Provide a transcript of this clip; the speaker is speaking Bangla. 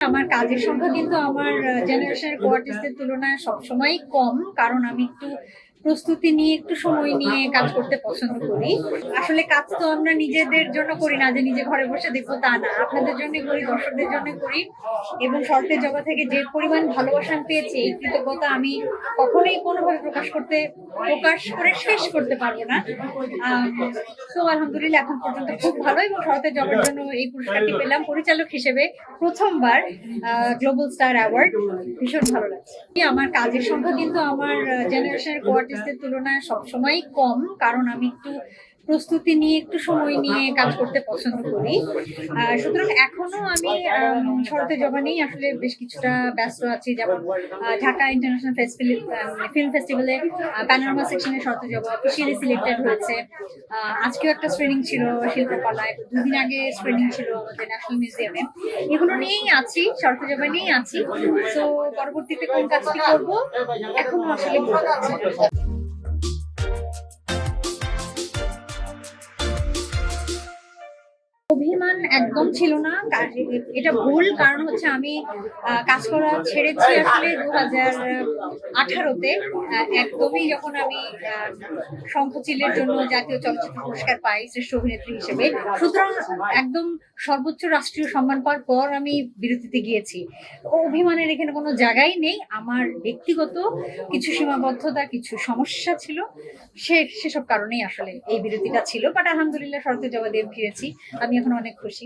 আমার কাজের সংখ্যা কিন্তু আমার জেনারেশনের কোয়ার্টিস্টের তুলনায় সবসময় কম কারণ আমি একটু প্রস্তুতি নিয়ে, একটু সময় নিয়ে কাজ করতে পছন্দ করি। আসলে কাজ তো আমরা নিজেদের জন্য করি না, যে নিজে ঘরে বসে দেখব তা না। আপনাদের জন্য করি, দর্শকদের জন্য করি। এবং শর্তের জগৎ থেকে যে পরিমাণ ভালোবাসা আমি পেয়েছি, এই কৃতজ্ঞতা আমি কখনোই কোনোভাবে প্রকাশ করতে, প্রকাশ করে শেষ করতে পারব না। তো আলহামদুলিল্লাহ এখন পর্যন্ত খুব ভালো এবং শরতের জগের জন্য এই পুরস্কারটি পেলাম। পরিচালক হিসেবে প্রথমবার গ্লোবাল স্টার অ্যাওয়ার্ড ভীষণ ভালো লাগছে। আমার কাজের সংখ্যা কিন্তু আমার জেনারেশনের কোয়ার্টিস্টদের তুলনায় সবসময় কম, কারণ আমি একটু প্রস্তুতি নিয়ে, একটু সময় নিয়ে কাজ করতে পছন্দ করি। সুতরাং এখনও আমি শরতের জবানেই আসলে বেশ কিছুটা ব্যস্ত আছি। যেমন ঢাকা ইন্টারন্যাশনাল ফিল্ম ফেস্টিভ্যালে প্যানোরামা সেকশনে শরতের জবা অফিসিয়ালি সিলেক্টেড হয়েছে। আজকেও একটা স্ক্রিনিং ছিল শিল্পকলায়। দুদিন আগে স্ক্রিনিং ছিল আমাদের ন্যাশনাল মিউজিয়ামে এগুলো নিয়েই আছি শরতের জবা নিয়েই আছি। তো পরবর্তীতে কোন কাজটি করব, এখনও আসলে অভিমান একদম ছিল না। এটা ভুল কারণ হচ্ছে আমি কাজ করা ছেড়েছি আসলে দু হাজার আঠারোতে একদমই যখন আমি শঙ্খচিলের জন্য জাতীয় চলচ্চিত্র পুরস্কার পাই শ্রেষ্ঠ অভিনেত্রী হিসেবে, সুতরাং একদম সর্বোচ্চ রাষ্ট্রীয় সম্মান পাওয়ার পর আমি বিরতিতে গিয়েছি। অভিমানের এখানে কোনো জায়গাই নেই। আমার ব্যক্তিগত কিছু সীমাবদ্ধতা, কিছু সমস্যা ছিল। সে সেসব কারণেই আসলে এই বিরতিটা ছিল। বাট আলহামদুলিল্লাহ শরতের জবাব দিয়ে ফিরেছি। আমি এখন অনেক খুশি।